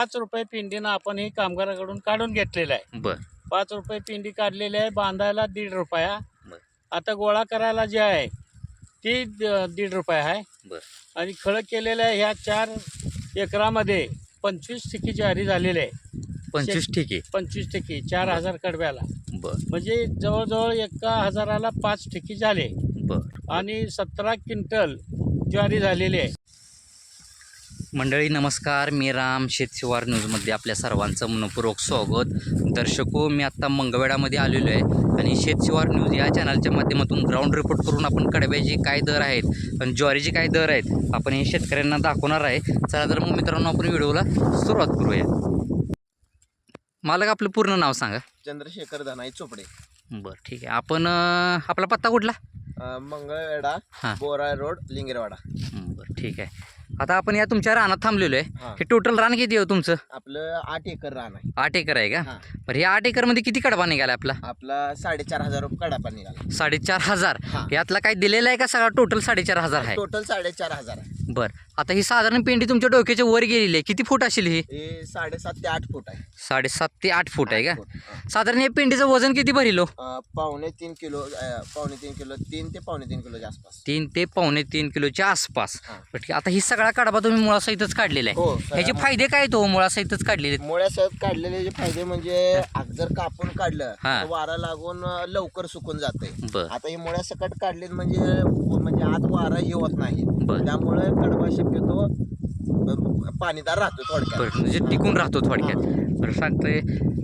पाच रुपये पिंडीनं आपण ही कामगाराकडून काढून घेतलेलं आहे. बर. पाच रुपये पिंडी काढलेली आहे बांधायला दीड रुपया. बर. आता गोळा करायला जे आहे ती द- दीड रुपये आहे. बर. आणि खळं केलेलं आहे ह्या चार एकरामध्ये पंचवीस टक्के ज्वारी झालेली आहे. पंचवीस ठीक? आहे पंचवीस टक्के चार हजार कडव्याला. बर. म्हणजे जवळजवळ एका हजाराला पाच टक्के झाले. बर. आणि सतरा क्विंटल ज्वारी झालेली आहे. मंडळी नमस्कार. मी राम शेतशिवार न्यूजमध्ये आपल्या सर्वांचं मनपूर्वक स्वागत. दर्शको मी आत्ता मंगळवेढामध्ये आलेलो आहे आणि शेतशिवार न्यूज या चॅनलच्या माध्यमातून ग्राउंड रिपोर्ट करून आपण कडब्याचे काय दर आहेत आणि ज्वारीचे काय दर आहेत आपण हे शेतकऱ्यांना दाखवणार आहे. चला तर मग मित्रांनो आपण व्हिडिओला सुरुवात करूया. मालक आपलं पूर्ण नाव सांगा. चंद्रशेखर धनाई चोपडे. बरं ठीक आहे. आपण आपला पत्ता कुठला? हां. बोराळ रोड लिंगेरवाडा. बरं ठीक आहे. आता आपण या तुमच्या रानात थांबलेलो आहे. हां. हे टोटल रान किती आहे हो तुमचं? आपलं आठ एकर रान आहे. आठ एकर आहे का? हां. बरं हे आठ एकरमध्ये किती कडबा निघाला आपला? आपला साडेचार हजार रुपये कडापा निघाला. साडेचार हजार? हां. यातला काय दिलेला आहे का सगळा? टोटल साडेचार हजार आहे. टोटल साडेचार हजार आहे. बरं आता ही साधारण पेंडी तुमच्या डोक्याच्या वर गेलेली आहे. किती फूट असेल ही? हे साडेसात ते आठ फूट आहे. साडेसात ते आठ फूट आहे का? फूट, हां. साधारण या पेंडीचं वजन किती भरील? अ, पावणे तीन किलो अ, पावणे तीन किलो तीन ते पावणे तीन किलोच्या आसपास. तीन ते पावणे तीन किलोच्या आसपास. हां. आता ही सगळा कडबा तुम्ही मुळासहितच काढलेला आहे. हो ह्याचे फायदे काय आहेत हो मुळासहितच काढलेले? आहेत? मुळ्यासह काढलेले जे फायदे म्हणजे आग जर कापून काढलं हां. तर वारा लागून अ, लवकर सुकून जाते बरं. आता ही मुळ्या सकट काढली म्हणजे म्हणजे आत वारा येवत नाही. बरं. त्यामुळे कडबा शक्यतो अ, पाणीदार राहतो थोडक्यात. बरं म्हणजे टिकून राहतो थोडक्यात. बरं सांगतोय.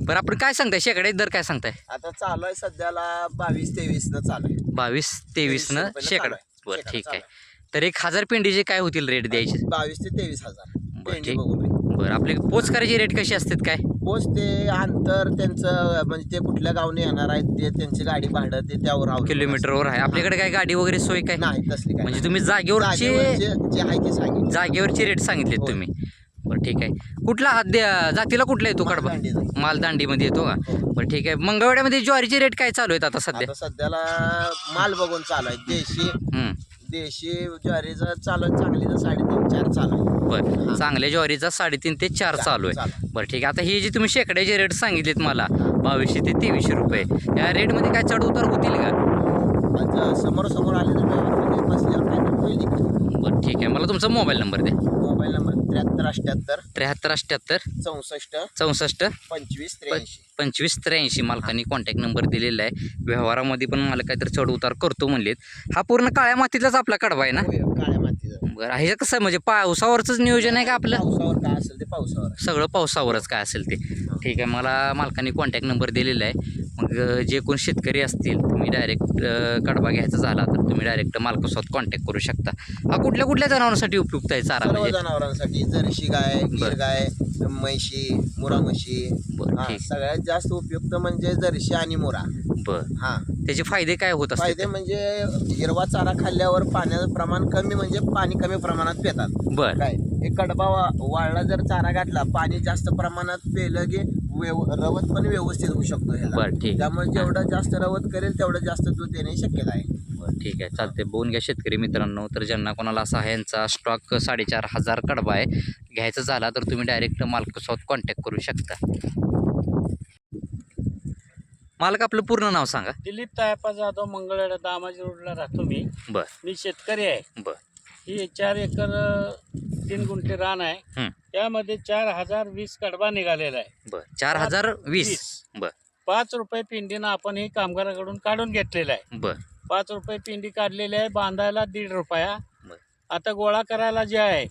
बरं आपण काय सांगताय? शेकडे दर काय सांगताय? आता चालू आहे सध्याला बावीस तेवीस न चालू आहे. बावीस तेवीस न रुपयानं शेकडा चालू आहे. बरं शेकडा ठीक चालू आहे. तर एक हजार पेंडीचे काय होतील रेट द्यायचे? बावीस ते तेवीस हजार. बरं पेंडी ठीक. बघून आहे. बरं आपले पोच करायचे रेट कसे असतात काय? पोच ते अंतर त्यांचं म्हणजे ते कुठल्या गावने येणार आहेत ते त्यांची गाडी भाडं ते त्यावर अवलंबून किलोमीटरवर आहे. आपल्याकडे काय गाडी वगैरे सोय काय? असतं. नाही तसली काय म्हणजे तुम्ही जागेवरचे जागेवर जे जे आहे ते सांगितलं. जागेवरचे रेट सांगितलेत. तुम्ही. बरं ठीक आहे. कुठला हात द्या जातीला कुठला येतो कडबा मालदांडीचं. मालदांडीमध्ये येतो का? हो. बरं ठीक आहे. मंगळवाड्यामध्ये ज्वारीचे रेट काय चालू आहेत आता सध्या? आता सध्याला माल बघून चालू आहे देशी हं, देशी ज्वारीचं चालू चांगली तर साडेतीन चार चालू आहे. बरं. चांगल्या ज्वारीचा साडेतीन ते चार चालू आहे. चालू. बरं ठीक आहे. आता हे जे तुम्ही शेकड्याचे रेट सांगितलेत मला बावीसशे ते तेवीसशे रुपये या रेटमध्ये काय चढ उतार होतील का? आता समोर समोर आले तर व्यवस्थित बसल्यावर काय तर होईल इकडे. बरं ठीक आहे. मला तुमचा मोबाईल नंबर द्या. मोबाईल नंबर त्र्याहत्तर अठ्ठ्याहत्तर त्र्याहत्तर अठ्ठ्याहत्तर चौसष्ट चौसष्ट पंचवीस त्र्याऐंशी. पंचवीस त्र्याऐंशी मालकांनी कॉन्टॅक्ट नंबर दिलेला आहे. व्यवहारामध्ये पण मला काहीतरी चढ उतार करतो म्हणलेत. हा पूर्ण काळ्या मातीतलाच आपला कडबा आहे ना? काळ्या मातीचं बरं. हे कसं आहे म्हणजे पावसावरच नियोजन आहे का आपलं? पावसावर काय असेल ते पावसावर. आहे. सगळं पावसावरच काय असेल ते. ठीक आहे मला मालकांनी कॉन्टॅक्ट नंबर दिलेला आहे. मग अं, जे कोण शेतकरी असतील तुम्ही डायरेक्ट कडबा घ्यायचा झाला तर तुम्ही डायरेक्ट मालकासोबत कॉन्टॅक्ट करू शकता. हा कुठल्या कुठल्या जनावरांसाठी उपयुक्त आहे चारा सर्व म्हणजे? जनावरांसाठी जर्शी गाय गिर. गाय म्हैशी मुरा म्हशी. बरं हा, ठीक सगळ्यात जास्त उपयुक्त म्हणजे जर्शी आणि मुरा. बरं हा. त्याचे फायदे काय होत फायदे असतात म्हणजे हिरवा चारा खाल्ल्यावर पाण्याचं प्रमाण कमी म्हणजे पाणी कमी प्रमाणात पितात. बरं. काय? हे कडबा वा- वाळला जर चारा घातला पाणी जास्त प्रमाणात पेलं की व्यव रवत पण व्यवस्थित होऊ शकतो ह्याला. बरं ठीक त्यामुळे जेवढं जास्त रवत करेल तेवढं जास्त दूध देणे शक्यता आहे. बरं ठीक आहे. चालते बघून घ्या शेतकरी मित्रांनो. तर ज्यांना कोणाला असा आहे यांचा स्टॉक साडेचार हजार कडबा आहे घ्यायचा झाला तर तुम्ही डायरेक्ट मालकासोबत कॉन्टॅक्ट करू शकता. मालक आपलं पूर्ण नाव सांगा. दिलीप तायप्पा जाधव मंगळवेढा दामाजी रोडला राहतो मी. बरं. मी शेतकरी आहे. बरं. ही चार एकर तीन गुंठे रान आहे. हं. त्यामध्ये चार हजार वीस कडबा निघालेला आहे. बरं. चार हजार वीस. बरं. पाच रुपये पिंडीनं आपण ही कामगाराकडून काढून घेतलेलं आहे. बरं. पाच रुपये पिंडी काढलेली आहे बांधायला दीड रुपया. बरं. आता गोळा करायला जे आहे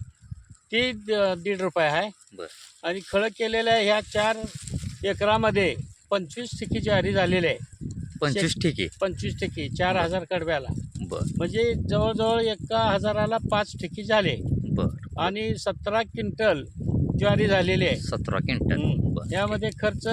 ती द- दीड रुपये आहे. बरं. आणि खळं केलेलं आहे ह्या चार एकरामध्ये. पंचवीस टक्के ज्वारी झालेली आहे. पंचवीस ठीक? आहे पंचवीस टक्के चार हजार कडव्याला बरं. म्हणजे जवळजवळ एका हजाराला पाच टक्के झाले. बरं आणि सतरा क्विंटल ज्वारी झालेली आहे. सतरा क्विंटल. बरं यामध्ये खर्च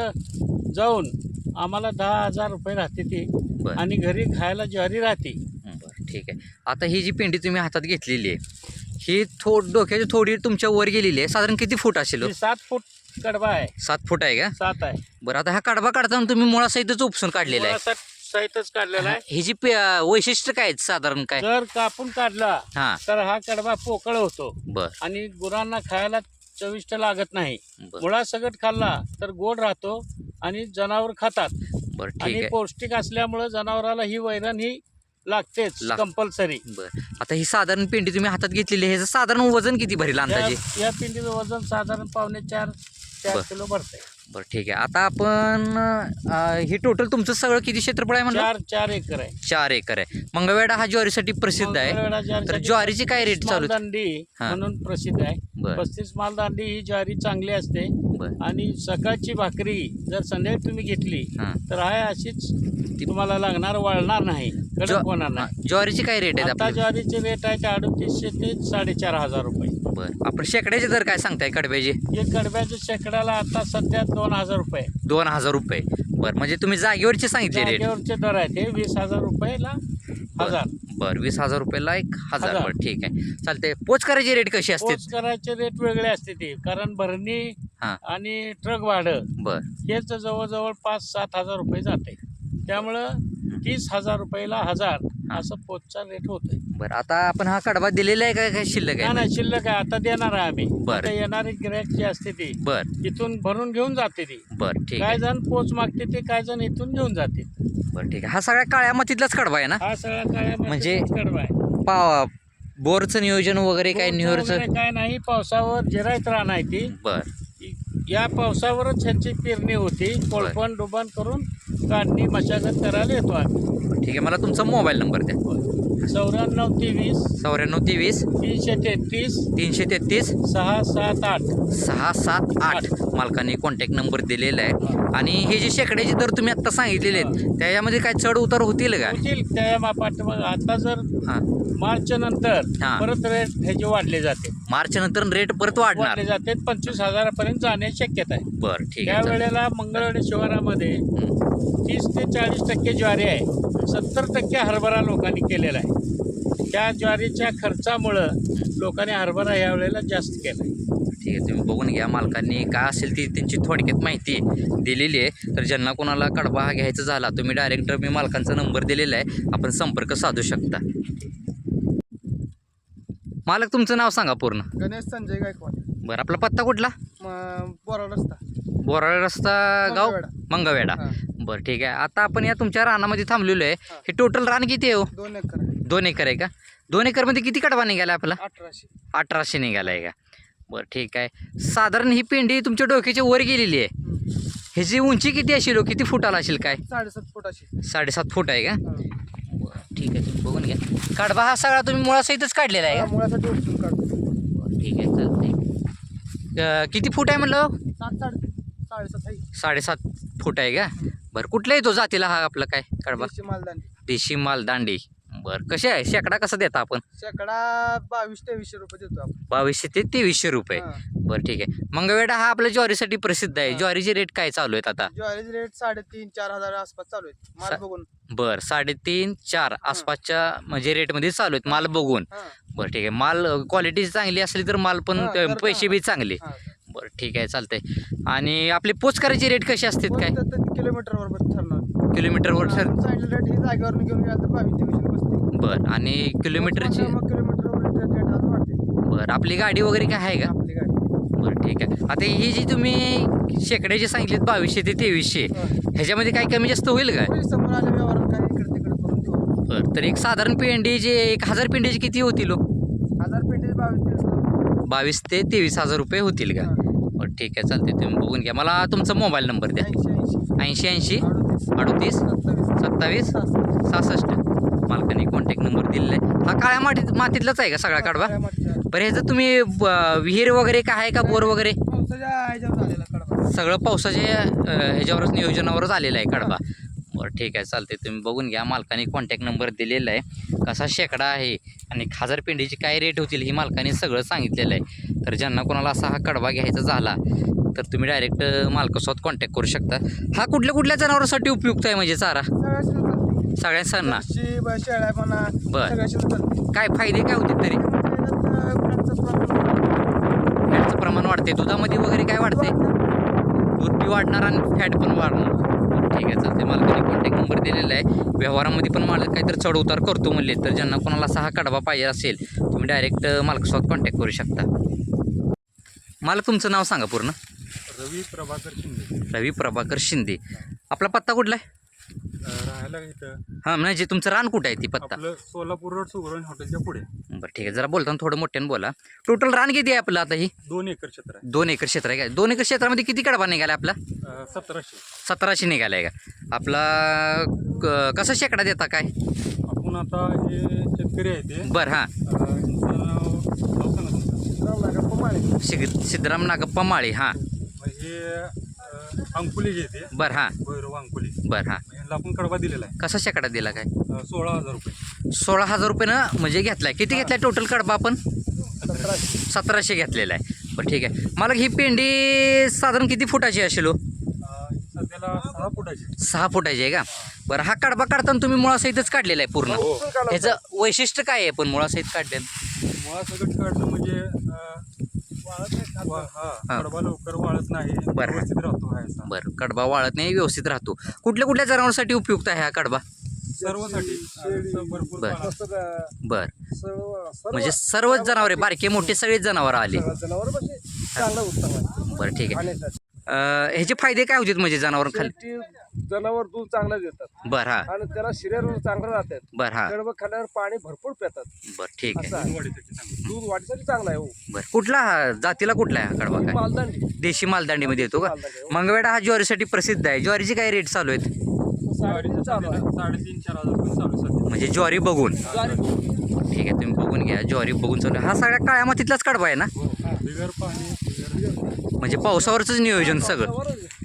जाऊन आम्हाला दहा हजार रुपये राहते ती. बरं. आणि घरी खायला ज्वारी राहते. बरं ठीक आहे. आता ही जी पेंडी तुम्ही हातात घेतलेली आहे ही थो डोक्याची थोडी तुमच्या वर गेलेली आहे. साधारण किती फूट असेल? हो? सात फूट कडबा आहे. सात फूट आहे का? सात आहे. बरं आता हा कडबा काढताना तुम्ही मुळासहितच उपसून काढलेला आहे. सहितच काढलेला आहे. ही जी पे- वैशिष्ट्य काय आहेत साधारण काय? जर कापून काढला हा. तर हा कडबा पोकळ होतो. बर. आणि गुरांना खायला चविष्ट लागत नाही. बरं. मुळा सगट खाल्ला तर गोड राहतो आणि जनावर खातात. बरं ठीक आणि आहे. पौष्टिक असल्यामुळं जनावराला ही वैरण ही लागतेच लाग- कंपल्सरी बरं. आता ही साधारण पेंडी तुम्ही हातात घेतलेली आहे ह्याचं साधारण वजन किती भरेल अंदाजे? या पिंडीचं वजन साधारण पावणे चार चार बरं. किलो भरतंय. बरं ठीक आहे. आता आपण अं, हे टोटल तुमचं सगळं किती क्षेत्रफळ आहे म्हणलं? चार चार एकर आहे. चार एकर आहे. मंगळवेढा हा ज्वारीसाठी प्रसिद्ध आहे. मंगळवेढा तर ज्वारीसाठी ज्वारीची काय रेट चालू? मालदांडी हा. म्हणून प्रसिद्ध आहे. बरं. पस्तीस मालदांडी ही ज्वारी चांगली असते. बरं. आणि सकाळची भाकरी जर संध्याकाळी तुम्ही घेतली हां. तर आहे अशीच तुम्हाला लागणार वळणार नाही. कडक होणार नाही. ज्वारीची काय रेट आहे आता आपली ज्वारीचे रेट आहे अडतीसशे ते साडेचार हजार रुपये. बरं. आपण शेकड्याचे दर काय सांगताय कडब्याचे? एक कडब्याच्या शेकड्याला आता सध्या दोन हजार रुपये. दोन हजार रुपये. बरं म्हणजे तुम्ही जागेवरचे सांगितले रेट जागेवरचे दर आहेत हे वीस हजार रुपयेला हजार. बरं वीस हजार रुपयाला एक हजार. हजार. बरं ठीक आहे. चालते पोच करायची रेट कशी असते? पोच करायचे रेट वेगळे असते ते कारण भरणी हां. आणि ट्रक भाडं बरं. हेच जवळजवळ पाच सात हजार रुपये जाते. त्यामुळं तीस हजार रुपयाला हजार असं पोचचा रेट होतोय. बरं आता आपण हा कडबा दिलेला आहे का काय शिल्लक आहे? नाही शिल्लक आहे. आता देणार आहे आम्ही. बरं. आता येणारी गिरायक जी असते ती बरं. इथून भरून घेऊन जाते ती. बरं ठीक काय आहे जण पोच मागते ते काय जण इथून घेऊन जाते. बरं ठीक आहे. हा सगळ्या काळ्या मातीतलाच कडबा आहे ना? हा सगळा काय म्हणजे- कडवा आहे. पा बोरचं नियोजन वगैरे काय वगैरे काय नाही पावसावर जिरायत राहणार आहे ती. बरं. या पावसावरच ह्यांची पेरणी होती. कोळपण डुबण करून काढणी मशागत करायला येतो आम्ही. ठीक आहे मला तुमचा मोबाईल नंबर द्या. चौऱ्याण्णव तेवीस. चौऱ्याण्णव तेवीस. तीनशे तेहतीस. तीनशे तेहतीस. सहा सात आठ. सहा सात आठ. मालकाने कॉन्टॅक्ट नंबर दिलेला आहे. आणि हे जे शेकड्याचे दर तुम्ही आत्ता सांगितलेले आहेत त्याच्यामध्ये काय चढ उतार होतील का? होतील. त्या मापाट मग आता जर हां. मार्च नंतर हा. परत रेट ह्याचे वाढले जाते. मार्च नंतर रेट परत वाढणार. वाढले जाते. पंचवीस हजारापर्यंत जाण्याची शक्यता आहे. बरं ठीक आहे. चालेल. वेळेला मंगळवाडी शहरामध्ये हं. तीस ते चाळीस टक्के ज्वारी आहे. सत्तर टक्के हरभरा लोकांनी केलेला आहे. त्या ज्वारीच्या खर्चामुळं लोकांनी हरभरा या वेळेला जास्त केला आहे ठीक आहे तुम्ही बघून घ्या मालकांनी काय असेल ती त्यांची थोडक्यात माहिती दिलेली आहे. तर ज्यांना कोणाला कडबा हा घ्यायचा झाला तुम्ही डायरेक्ट मी मालकांचा नंबर दिलेला आहे. आपण संपर्क साधू शकता. मालक तुमचं नाव सांगा पूर्ण. गणेश संजय गायकवाड. बरं आपला पत्ता कुठला? बोराड रस्ता. बोराळ रस्ता गाव. मंगवेडा. बरं ठीक आहे. आता आपण या तुमच्या रानामध्ये थांबलेलो आहे. हा. हे टोटल रान किती आहे हो? दोन एकर आहे. दोन एकर आहे का? दोन एकरमध्ये किती कडबा निघाला आपला? अठराशे. अठराशे निघाला आहे का? बरं ठीक आहे. साधारण ही पेंडी तुमच्या डोक्याच्या वर गेलेली आहे. हम्म. ह्याची उंची किती असेल हो? किती फुटाला असेल काय? साडेसात फुटाची साडेसात फूट आहे का? हा. बरं ठीक आहे. तुम्ही बघून घ्या. कडबा हा सगळा तुम्ही मुळासहितच काढलेला आहे हा, का मुळासाठी उपसून काढतो. बरं ठीक आहे. चालतंय. अं, किती फूट आहे म्हणलं सात साडे साडेसात आहे. साडेसात फूट आहे का? बरं कुठला येतो जातीला हा आपला काय? कडबा देशी मालदांडी. देशी माल दांडी बरं कसे आहे? शेकडा कसा देता आपण? शेकडा बावीस तेवीसशे रुपये देतो आपण. बावीसशे ते तेवीसशे रुपये. हा. बरं ठीक आहे. मंगळवेढा हा आपल्या ज्वारीसाठी प्रसिद्ध आहे. हा. ज्वारीचे रेट काय चालू आहेत आता? ज्वारीचे रेट साडेतीन चार हजार आसपास चालू आहेत. माल सा- बघून. बर साडेतीन चार आसपासच्या म्हणजे रेटमध्ये चालू आहेत माल बघून. हा. बरं ठीक आहे. माल क्वालिटी चांगली असली तर माल पण हा, ते पैसे बी चांगले. हा. बरं ठीक आहे चालतंय. आणि आपली पोच करायची रेट कशी असतात काय? किलोमीटरवर ठरणार. किलोमीटरवर ठर जागेवर घेऊन गेला तर बावीस बसते. बरं आणि किलोमीटरची मग किलोमीटरवर रेट आज वाढते. बरं आपली गाडी वगैरे काय आहे का? आपली गाडी. बरं ठीक आहे. आता ही जी तुम्ही शेकड्याचे सांगितलेत बावीसशे ते तेवीसशे. ह्याच्यामध्ये काय कमी जास्त होईल समोर काय इकडे तिकडे करून देऊ बरं तर एक साधारण पेंडी जे एक हजार पेंडीचे किती होतील हो? हजार बावीस तेवीस बावीस ते तेवीस हजार रुपये होतील का? बरं ठीक आहे चालते तुम्ही बघून घ्या. मला तुमचा मोबाईल नंबर द्या. ऐंशी ऐंशी अडतीस सत्तावीस सहासष्ट. मालकाने कॉन्टॅक्ट नंबर दिलेला आहे. हा काळ्या मातीत मातीतलाच आहे का सगळा काढवा. बरं ह्याचं तुम्ही विहीर वगैरे काय आहे का? बोर वगैरे? सगळं पावसाच्या ह्याच्यावरच नियोजनावरच आलेलं आहे कडबा बरं ठीक आहे चालते तुम्ही बघून घ्या. मालकाने कॉन्टॅक्ट नंबर दिलेला आहे. कसा शेकडा आहे आणि खाजार पिंडीची काय रेट होतील ही मालकाने सगळं सांगितलेलं आहे. तर ज्यांना कोणाला असा हा कडवा घ्यायचा झाला तर तुम्ही डायरेक्ट मालकासोबत कॉन्टॅक्ट करू शकता. हा कुठल्या कुठल्या जनावरांसाठी उपयुक्त आहे म्हणजे चारा? सगळ्या चालते सगळ्यांना शेळ्या बरं. काय फायदे काय होते तरी? प्रमाण फॅटचं प्रमाण वाढते दुधामध्ये वगैरे काय वाढते दूध बी वाढणार आणि फॅट पण वाढणार. ठीक आहे चालते मालकाने कॉन्टॅक्ट नंबर दिलेला आहे. व्यवहारामध्ये पण मालक काहीतरी चढ उतार करतो म्हणले तर ज्यांना कोणाला असा हा कडबा पाहिजे असेल तुम्ही डायरेक्ट मालकासोबत कॉन्टॅक्ट करू शकता. मला तुमचं नाव सांगा पूर्ण. रवी प्रभाकर शिंदे. रवी प्रभाकर शिंदे. आपला पत्ता कुठला आहे? राहायला इथं. हां म्हणजे तुमचं रान कुठं आहे ती पत्ता? आपलं सोलापूर रोड सुगरण हॉटेलच्या पुढे. बरं ठीक आहे. जरा बोलताना थोडं मोठ्यानं बोला. टोटल रान किती आहे आपलं आता ही? दोन एकर क्षेत्र आहे. दोन एकर क्षेत्र आहे का? दोन एकर क्षेत्रामध्ये किती कडबा निघाला आपला? सतराशे. सतराशे निघाला आहे का? आपला क- कसा शेकडा देता काय? आपण आता हे शेतकरी आहे ते. बरं हां. अं, यांचं नाव नाव सांगा तुमचं. सिग सिद्धराम नागप्पा माळे हां. हे अं, अंकुली जे ते. बरं हां. भैरव अंकुली बरं हां. आपण कडबा दिलेला आहे. कसा शेकडा दिला काय? अं, सोळा हजार रुपये. सोळा हजार रुपयानं म्हणजे घेतलाय. किती घेतलाय टोटल कडबा आपण? सतराशे. घेतलेला आहे. बरं ठीक आहे. मला ही पेंडी साधारण किती फुटाची असेल हो? अं, सध्याला सहा फुटाची. सहा फुटाची आहे का? बरं हा कडबा काढताना तुम्ही मुळासहितच काढलेला आहे पूर्ण. ह्याचं वैशिष्ट्य काय आहे पण मुळासहित काढलेलं? मुळा सगळं काढलं म्हणजे हा हा. लवकर वाळत नाही बरं. व्यवस्थित राहतो हा याचा. बरं कडबा वाळत नाही व्यवस्थित राहतो. कुठल्या कुठल्या जनावरांसाठी उपयुक्त आहे हा कडबा? सर्वसाठी. बरं. म्हणजे सर्वच जनावरे बारके मोठे सगळेच जनावर आले. जनावर चांगलं उत्तम आहे. बरं ठीक आहे. ह्याचे फायदे काय होतील म्हणजे जनावर खाली जनावर दूध चांगलं देतात. बरं हा. आणि त्याला शरीर चांगलं राहतात. बरं हा. कडबं खाल्यावर पाणी भरपूर पितात. बरं ठीक आहे. असं. दूध वाढीसाठी चांगलं आहे हो. बरं कुठला हा? जातीला कुठला आहे हा कडबा काय? मालदांडी. देशी मालदांडीमध्ये येतो का? हो. मंगवेडा हा ज्वारीसाठी प्रसिद्ध आहे. ज्वारीचे काय रेट चालू आहेत? साडेतीन चालू आहे साडेतीन चार हजार चालू आहे सध्या. म्हणजे ज्वारी बघून. ज्वारी ठीक आहे तुम्ही बघून घ्या. ज्वारी बघून चालू आहे. हा सगळ्या काळ्या मातीतलाच कडबा आहे ना? बिगर पाणी बिगर म्हणजे पावसावरच नियोजन सगळं. आहे.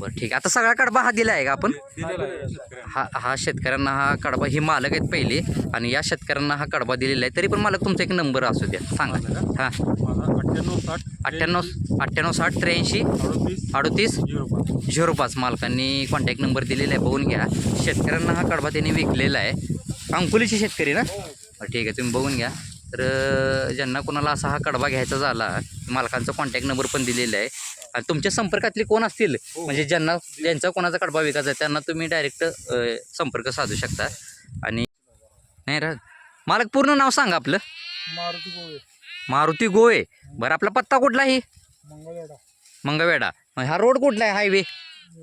बरं ठीक आहे. आता सगळा कडबा हा दिला आहे का आपण? हा हा शेतकऱ्यांना हा कडबा ही मालक आहेत पहिले आणि या शेतकऱ्यांना हा कडबा दिलेला आहे. तरी पण मालक तुमचा एक नंबर असू द्या. सांगा. हां. अठ्ठ्याण्णव साठ अठ्ठ्याण्णव अठ्ठ्याण्णव साठ त्र्याऐंशी. अडतीस. झिरो पाच. मालकांनी कॉन्टॅक्ट नंबर दिलेला आहे. बघून घ्या. शेतकऱ्यांना हा कडबा त्यांनी विकलेला आहे. अंकुलीचे शेतकरी ना? ठीक आहे. तुम्ही बघून घ्या. तर ज्यांना कोणाला असा हा कडबा घ्यायचा झाला मालकांचा कॉन्टॅक्ट नंबर पण दिलेला आहे. आणि तुमच्या संपर्कातले कोण असतील? म्हणजे ज्यांना ज्यांचा कोणाचा कडबा विकायचा आहे त्यांना तुम्ही डायरेक्ट संपर्क साधू शकता. आणि नाही रा मालक पूर्ण नाव सांगा आपलं. मारुती गोळे मारुती गोळे बरं आपला पत्ता कुठला आहे? मंगळवेढा. मंगळवेढा. मग हा रोड कुठला आहे? Highway?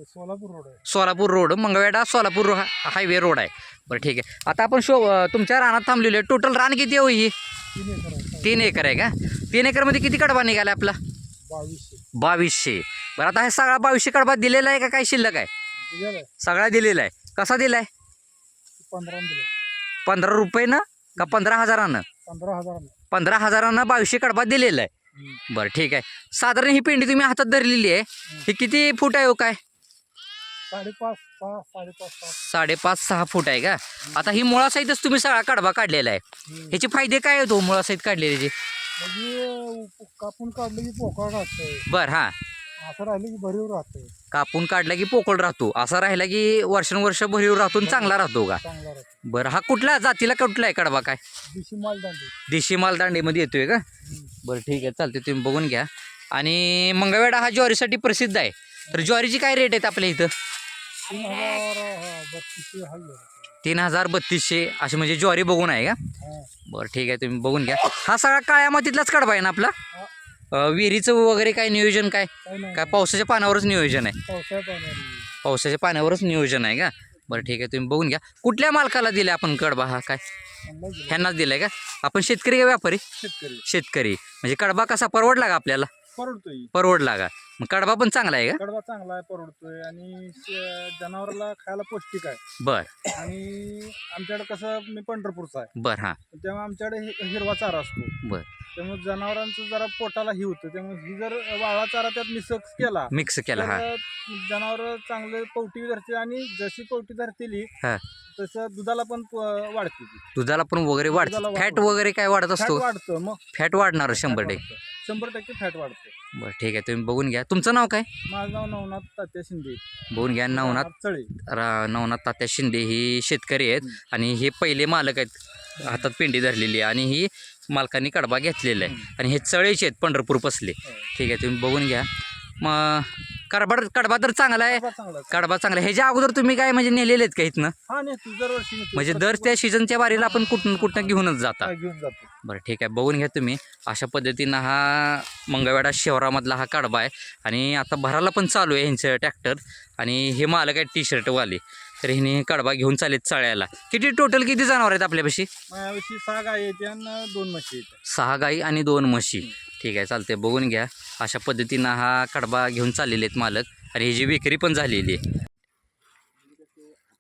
Solapur road Solapur road. Mangalwedha Solapur highway road आहे. बरं ठीक आहे. आता आपण शो तुमच्या रानात थांबलेलो आहे. टोटल रान किती आहे हो ही? तीन एकर आहे. तीन एकर आहे का? तीन एकरमध्ये किती कडबा निघाला आपला? बावीसशे. बरं आता हे सगळा बावीसशे कडबा दिलेला आहे का काय शिल्लक आहे? सगळा दिलेला आहे. कसा दिला. आहे पंधरा पंधरा रुपयेनं का पंधरा हजारानं? पंधरा हजार पंधरा हजारानं बावीसशे कडबा दिलेला आहे. बरं ठीक आहे. साधारण ही पेंडी तुम्ही हातात धरलेली आहे. ही किती फूट आहे हो काय? साडेपाच सहा साडेपाच सहा फूट आहे का? आता ही मुळासहितच तुम्ही सगळा कडबा काढलेला आहे. ह्याचे फायदे काय आहेत हो मुळासहित काढलेले म्हणजे कापून काढलं की पोकळ बरं हां. असं राहिलं की भरीव कापून काढला की पोकळ राहतो. असा राहिला की वर्षानुवर्ष भरीव राहतो आणि चांगला राहतो का? चांगला राहतो. बरं हा कुठला जातीला कुठला आहे कडबा काय? दिशी माल दांडी देशी मालदांडीमध्ये येतोय का? बरं ठीक आहे. चालते तुम्ही बघून घ्या. आणि मंगळवेढा हा ज्वारीसाठी प्रसिद्ध आहे. तर ज्वारीची काय रेट आहेत आपल्या इथं? तीन हजार हा बत्तीसशे हाय तीन हजार बत्तीसशे असे म्हणजे ज्वारी बघून आहे का? बरं ठीक आहे तुम्ही बघून घ्या. हा सगळा काळ्या मातीतलाच कडबा आहे ना आपला? विहिरीचं वगैरे काय नियोजन काय? काय पावसाच्या पाण्यावरच नियोजन आहे? पावसाच्या पाण्यावरच नियोजन आहे का? बरं ठीक आहे तुम्ही बघून घ्या. कुठल्या मालकाला दिला आपण कडबा हा काय. ह्यांनाच दिलाय. का? आपण शेतकरी का व्यापारी? शेतकरी. म्हणजे कडबा कसा परवडला का आपल्याला? परवडतोय. परवडला का मग कडबा पण चांगला आहे का? कडबा चांगला आहे परवडतोय. आणि श- जनावराला खायला पौष्टिक आहे. बर. आणि आमच्याकडे कसं मी पंढरपूरचा आहे. बर हां. त्यामुळे आमच्याकडे हि- हिरवा चारा असतो. बर. त्यामुळे जनावरांचं जरा पोटाला ही होतं. त्यामुळे ही जर वाळा चारा त्यात मिसक्स केला मिक्स केला हा. जनावर चांगले पवटी धरते आणि जशी पवटी धरतील हा. तसं दुधाला पण प- वाढते ती दुधाला पण वगैरे वाढ दुधाला वाढ- फॅट वगैरे काय वाढत असतो? वाढतं मग. फॅट वाढणार शंभर टक्के. वाढतं. शंभर टक्के फॅट वाढतं. बरं ठीक आहे. तुम्ही बघून घ्या. तुमचं नाव काय? माझं नाव नवनाथ तात्या शिंदे. बघून घ्या. नवनाथ चळे रा नवनाथ तात्या शिंदे ही शेतकरी आहेत आणि हे पहिले मालक आहेत. हातात पेंडी धरलेली आहे आणि ही मालकांनी कडबा घेतलेला आहे. आणि हे चळेचे आहेत पंढरपूर पसले. ठीक आहे. तुम्ही बघून घ्या. मग कडबा कडबा तर चांगला आहे. कडबा चांगला आहे. कडबा चांगला आहे. ह्याच्या अगोदर तुम्ही काय म्हणजे नेलेले आहेत का इथनं? हा नेतो. दरवर्षी नेतो. म्हणजे दर त्या सीझनच्या बारीला आपण कुठून कुठं घेऊनच जाता. हा, घेऊन जातो. बरं ठीक आहे. बघून घ्या तुम्ही. अशा पद्धतीनं हा मंगळवेढा शहरामधला हा कडबा आहे. आणि आता भराला पण चालू आहे ह्यांचं ट्रॅक्टर. आणि हे मालक आहेत टी शर्टवाले तर ह्याने कडबा घेऊन चालेत चाळ्याला. किती टोटल किती जनावर आहेत आपल्यापाशी? माझ्याविषयी सहा गाय येते आणि दोन म्हशी येते सहा गाई आणि दोन म्हशी. ठीक आहे चालते बघून घ्या. अशा पद्धतीनं हा कडबा घेऊन चाललेले आहेत मालक आणि ह्याची विक्री पण झालेली आहे.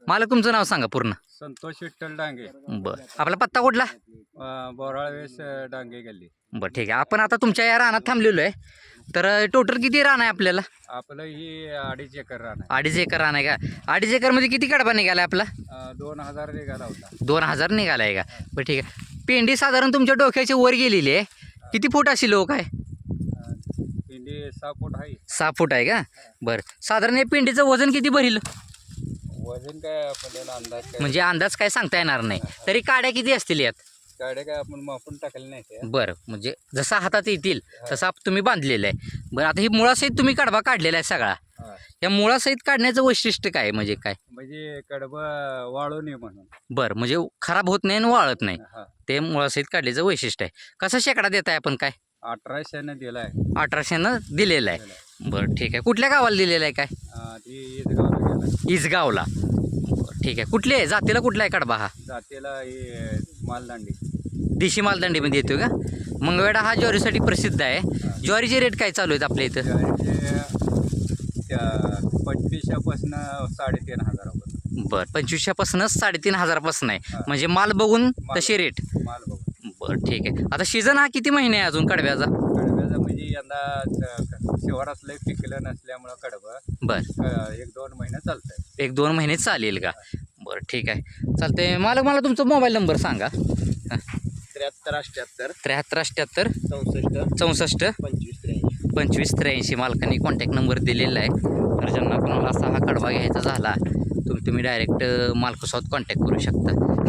मालक तुमचं नाव सांगा पूर्ण. संतोष विठ्ठल डांगे. बरं. आपला पत्ता कुठला? बोराळवेस डांगे गल्ली. बरं ठीक आहे. आपण आता तुमच्या या रानात थांबलेलो आहे. तर टोटल किती रान आहे आपल्याला? आपलं ही अडीच एकर रान अडीच एकर रान आहे का? अडीच एकरमध्ये किती कडबा निघाला आपला? आहे दोन हजार निघाला होता. दोन हजार निघाला आहे का? बरं ठीक आहे. पेंडी साधारण तुमच्या डोक्याच्या वर गेलेली आहे. किती फूट अशी लोक आहे? पिंडी सहा फूट आहे. सहा फूट आहे का? बरं. साधारण या पेंडीचं वजन किती भरील? वजन काय आपल्याला अंदाज काय? म्हणजे अंदाज काय सांगता येणार नाही. तरी काड्या किती असतील यात? गाड्या काय आपण मापून टाकले नाही बरं. म्हणजे जसा हातात येतील तसा तुम्ही बांधलेलं आहे. बरं आता ही मुळासहित तुम्ही कडबा काढलेला आहे सगळा. या मुळासहित काढण्याचं वैशिष्ट्य काय म्हणजे काय? म्हणजे कडबं वाळू नये म्हणून. बरं म्हणजे खराब होत नाही आणि वाळत नाही. हा. ते मुळासहित काढल्याचं वैशिष्ट्य आहे. कसा शेकडा देत आहे आपण काय? अठराशेनं दिलाय. अठराशेनं दिलेलं आहे. बरं ठीक आहे. कुठल्या गावाला दिलेलं आहे काय? हा, ती ईदगावला गेला इजगावला. बरं ठीक आहे. कुठले आहे? जातीला कुठला आहे कडबा हा? जातीला ही मालदांडी. देशी मालदंडीमध्ये येतो का? मंगळवेढा हा ज्वारीसाठी प्रसिद्ध आहे. ज्वारीचे रेट काय चालू आहेत आपल्या इथं? ज्वारीचे त्या पंचवीसपासून साडेतीन हजारापर्यंत बरं पंचवीसशेपासूनच साडेतीन हजारापासून आहे. हा. म्हणजे माल बघून माल तसे रेट माल बघून. बरं ठीक आहे. आता सीझन हा किती महिने आहे अजून कडव्याचा कडब्याचं म्हणजे यंदा च- शिवारातलं पिकलं नसल्यामुळं कडबं बरं. एक दोन महिने चालतंय. एक दोन महिने चालेल का? बरं ठीक आहे. चालते मालक मला तुमचा मोबाईल नंबर सांगा. त्र्याहत्तर अठ्ठ्याहत्तर. त्र्याहत्तर अठ्ठ्याहत्तर. चौसष्ट. चौसष्ट. पंचवीस त्र्याऐंशी. पंचवीस त्र्याऐंशी मालकांनी कॉन्टॅक्ट नंबर दिलेला आहे. तर ज्यांना कोणाला असा हा कडवा घ्यायचा झाला तुम्ही तुम्ही डायरेक्ट मालकासोबत कॉन्टॅक्ट करू शकता.